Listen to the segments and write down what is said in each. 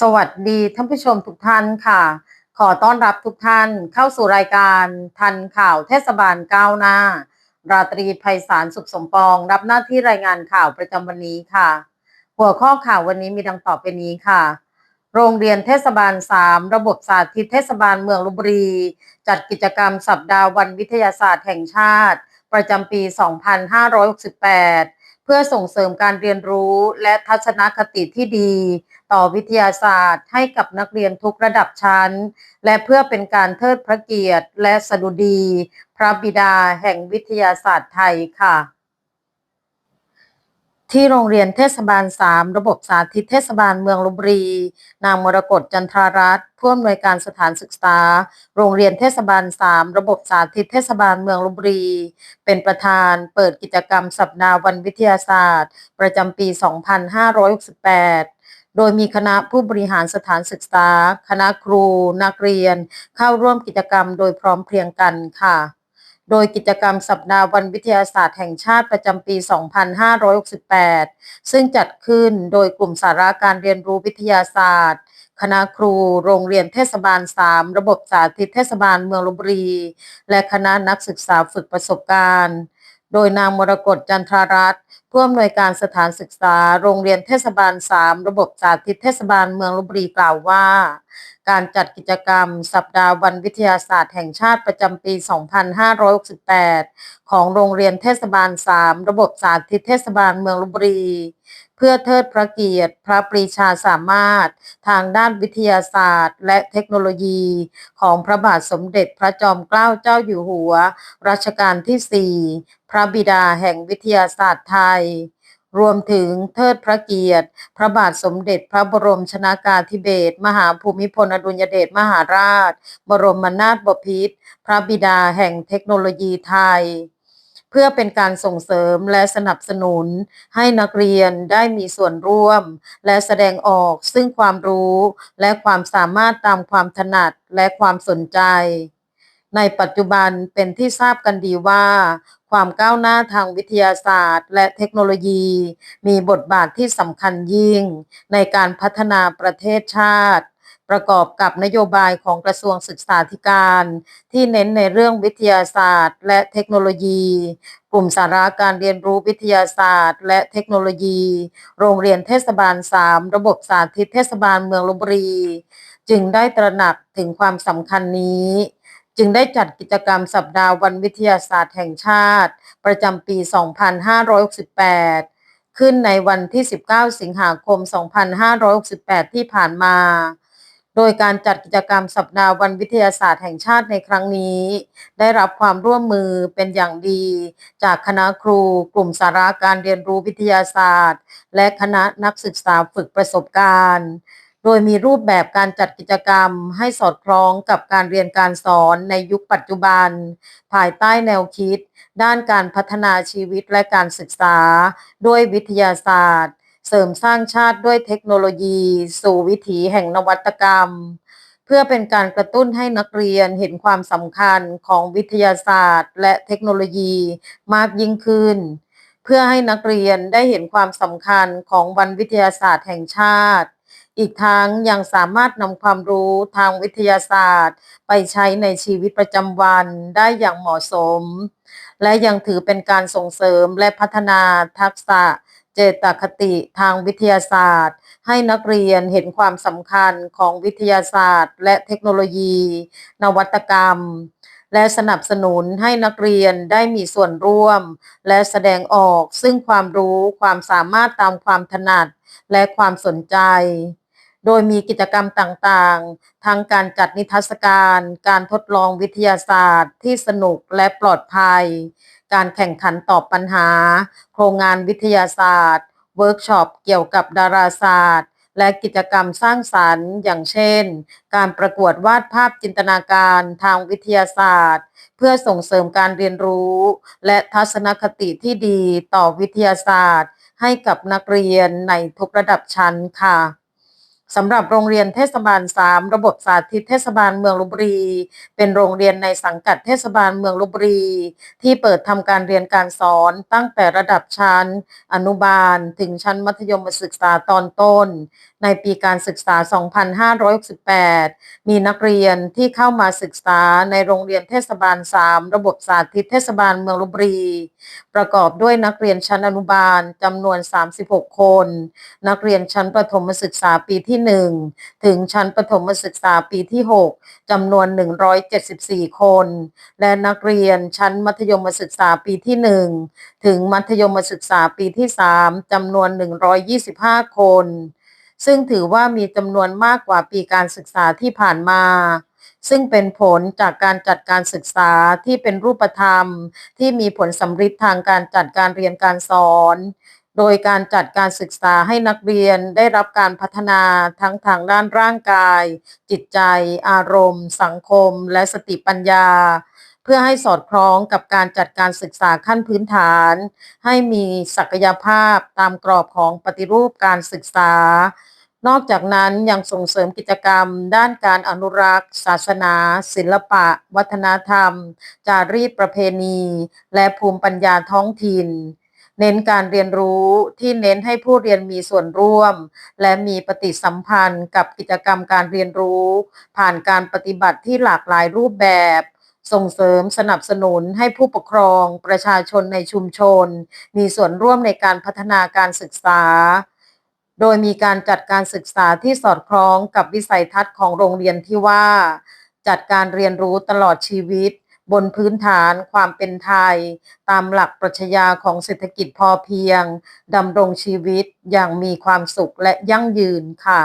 สวัสดีท่านผู้ชมทุกท่านค่ะ ขอต้อนรับทุกท่านเข้าสู่รายการทันข่าวเทศบาลก้าวหน้า ราตรีไพศาลสุขสมปอง รับหน้าที่รายงานข่าวประจำวันนี้ค่ะ หัวข้อข่าววันนี้มีดังต่อไปนี้ค่ะ โรงเรียนเทศบาล 3 ระบบสาธิตเทศบาลเมืองลบบุรี จัดกิจกรรมสัปดาห์วันวิทยาศาสตร์แห่งชาติ ประจำปี 2568 เพื่อส่งเสริมการเรียนรู้และทัศนคติที่ดี ต่อวิทยาศาสตร์ให้กับนักเรียนทุกระดับชั้น และเพื่อเป็นการเทิดพระเกียรติและสดุดี พระบิดาแห่งวิทยาศาสตร์ไทยค่ะ ที่โรงเรียนเทศบาล 3 ระบบสาธิตเทศบาลเมืองลบบุรี นางมรกตจันทรารัตน์ผู้อำนวยการสถานศึกษา โรงเรียนเทศบาล 3 ระบบสาธิตเทศบาลเมืองลบบุรี เป็นประธานเปิดกิจกรรมสัปดาห์วันวิทยาศาสตร์ ประจำปี 2568โดยมีคณะผู้บริหารสถานศึกษา คณะครู นักเรียน เข้าร่วมกิจกรรมโดยพร้อมเพรียงกันค่ะ โดยกิจกรรมสัปดาห์วันวิทยาศาสตร์แห่งชาติประจำปี 2568 ซึ่งจัดขึ้นโดยกลุ่มสาระการเรียนรู้วิทยาศาสตร์ คณะครูโรงเรียนเทศบาล 3 ระบบสาธิตเทศบาลเมืองลบบุรี และคณะนักศึกษาฝึกประสบการณ์ โดยนางมรกตจันทรารัตน์ ผู้อำนวยการสถานศึกษา โรงเรียนเทศบาล 3 ระบบสาธิตเทศบาลเมืองลบบุรีกล่าวว่า การจัดกิจกรรม สัปดาห์วันวิทยาศาสตร์แห่งชาติประจำปี 2568 ของโรงเรียนเทศบาล 3 ระบบสาธิตเทศบาลเมืองลบบุรี เพื่อเทิดพระเกียรติ พระปรีชาสามารถ ทางด้านวิทยาศาสตร์ และเทคโนโลยี ของพระบาทสมเด็จพระจอมเกล้าเจ้าอยู่หัว รัชกาลที่ 4 พระบิดาแห่งวิทยาศาสตร์ไทยรวมถึงเทิดพระเกียรติ พระบาทสมเด็จพระบรมชนากาธิเบศรมหาภูมิพลอดุลยเดชมหาราช บรมนาถบพิตรพระบิดาแห่งเทคโนโลยีไทย พื่อเป็นการส่งเสริมและสนับสนุน ให้นักเรียนได้มีส่วนร่วม และแสดงออกซึ่งความรู้ และความสามารถตามความถนัดและความสนใจ ในปัจจุบันเป็นที่ทราบกันดีว่า ความก้าวหน้าทางวิทยาศาสตร์ และเทคโนโลยี มีบทบาทที่สำคัญยิ่ง ในการพัฒนาประเทศชาติ ประกอบกับนโยบายของกระทรวงศึกษาธิการ ที่เน้นในเรื่องวิทยาศาสตร์ และเทคโนโลยี กลุ่มสาระการเรียนรู้วิทยาศาสตร์ และเทคโนโลยี โรงเรียนเทศบาล 3 ระบบสาธิตเทศบาลเมืองลบบุรี จึงได้ตระหนักถึงความสำคัญนี้จึงได้จัดกิจกรรมสัปดาห์วันวิทยาศาสตร์แห่งชาติ ประจำปี 2568 ขึ้นในวันที่ 19 สิงหาคม 2568 ที่ผ่านมา โดยการจัดกิจกรรมสัปดาห์วันวิทยาศาสตร์แห่งชาติในครั้งนี้ ได้รับความร่วมมือเป็นอย่างดี จากคณะครู กลุ่มสาระการเรียนรู้วิทยาศาสตร์ และคณะนักศึกษาฝึกประสบการณ์โดยมีรูปแบบการจัดกิจกรรมให้สอดคล้องกับการเรียนการสอนในยุคปัจจุบัน ภายใต้แนวคิด ด้านการพัฒนาชีวิตและการศึกษา ด้วยวิทยาศาสตร์ เสริมสร้างชาติด้วยเทคโนโลยี สู่วิถีแห่งนวัตกรรม เพื่อเป็นการกระตุ้นให้นักเรียนเห็นความสำคัญของวิทยาศาสตร์ และเทคโนโลยีมากยิ่งขึ้น เพื่อให้นักเรียนได้เห็นความสำคัญของวันวิทยาศาสตร์แห่งชาติ อีกทั้งยังสามารถนำความรู้ทางวิทยาศาสตร์ ไปใช้ในชีวิตประจำวันได้อย่างเหมาะสม และยังถือเป็นการส่งเสริมและพัฒนาทักษะ เจตคติทางวิทยาศาสตร์ ให้นักเรียนเห็นความสำคัญของวิทยาศาสตร์ และเทคโนโลยี นวัตกรรม และสนับสนุนให้นักเรียนได้มีส่วนร่วม และแสดงออกซึ่งความรู้ความสามารถตามความถนัดและความสนใจ โดยมีกิจกรรมต่างๆทั้งการจัดนิทรรศการ การทดลองวิทยาศาสตร์ที่สนุกและปลอดภัย การแข่งขันตอบปัญหา โครงงานวิทยาศาสตร์ เวิร์กช็อปเกี่ยวกับดาราศาสตร์ และกิจกรรมสร้างสรรค์ อย่างเช่น การประกวดวาดภาพจินตนาการทางวิทยาศาสตร์ เพื่อส่งเสริมการเรียนรู้ และทัศนคติที่ดีต่อวิทยาศาสตร์ ให้กับนักเรียนในทุกระดับชั้นค่ะ สำหรับโรงเรียนเทศบาล 3 ระบบสาธิตเทศบาลเมืองลพบุรี เป็นโรงเรียนในสังกัดเทศบาลเมืองลพบุรี ที่เปิดทำการเรียนการสอนตั้งแต่ระดับชั้น อนุบาล ถึงชั้นมัธยมศึกษาตอนต้น ในปีการศึกษา 2568 มีนักเรียนที่เข้ามาศึกษาในโรงเรียนเทศบาล 3 ระบบสาธิตเทศบาลเมืองลพบุรี ประกอบด้วยนักเรียนชั้นอนุบาลจำนวน 36 คน นักเรียนชั้นประถมศึกษาปีที่1 ถึงชั้นประถมศึกษาปีที่ 6จำนวน 174 คน และนักเรียนชั้นมัธยมศึกษาปีที่ 1 ถึงมัธยมศึกษาปีที่ 3จำนวน 125 คน ซึ่งถือว่ามีจำนวนมากกว่าปีการศึกษาที่ผ่านมาซึ่งเป็นผลจากการจัดการศึกษาที่เป็นรูปธรรม ที่มีผลสำฤทธิ์ทางการจัดการเรียนการสอน โดยการจัดการศึกษาให้นักเรียนได้รับการพัฒนาทั้งทางด้านร่างกาย จิตใจ อารมณ์ สังคม และสติปัญญา เพื่อให้สอดคล้องกับการจัดการศึกษาขั้นพื้นฐาน ให้มีศักยภาพตามกรอบของปฏิรูปการศึกษา นอกจากนั้นยังส่งเสริมกิจกรรม ด้านการอนุรักษ์ ศาสนา ศิลปะ วัฒนธรรม จารีตประเพณี และภูมิปัญญาท้องถิ่น เน้นการเรียนรู้ที่เน้นให้ผู้เรียนมีส่วนร่วม และมีปฏิสัมพันธ์กับกิจกรรมการเรียนรู้ ผ่านการปฏิบัติที่หลากหลายรูปแบบ ส่งเสริมสนับสนุนให้ผู้ปกครอง ประชาชนในชุมชน มีส่วนร่วมในการพัฒนาการศึกษา โดยมีการจัดการศึกษาที่สอดคล้องกับวิสัยทัศน์ของโรงเรียนที่ว่า จัดการเรียนรู้ตลอดชีวิต บนพื้นฐานความเป็นไทย ตามหลักปรัชญาของเศรษฐกิจพอเพียงดำรงชีวิตอย่างมีความสุขและยั่งยืนค่ะ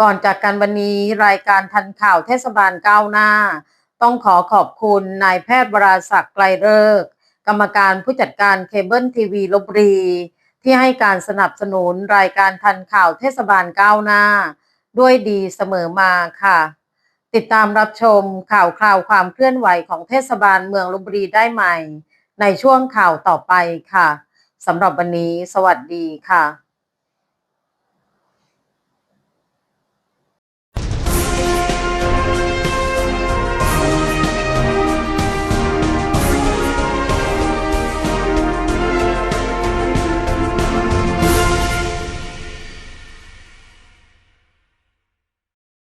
ก่อนจากกันวันนี้รายการทันข่าวเทศบาลก้าวหน้า ต้องขอขอบคุณนายแพทย์วราศักดิ์ไกลเลิกกรรมการผู้จัดการเคเบิลทีวีลบรีที่ให้การสนับสนุนรายการทันข่าวเทศบาลก้าวหน้า ด้วยดีเสมอมาค่ะ ติดตามรับชมข่าวคราวความเคลื่อนไหวของเทศบาลเมืองลบบุรีได้ใหม่ ในช่วงข่าวต่อไปค่ะสำหรับวันนี้ สวัสดีค่ะ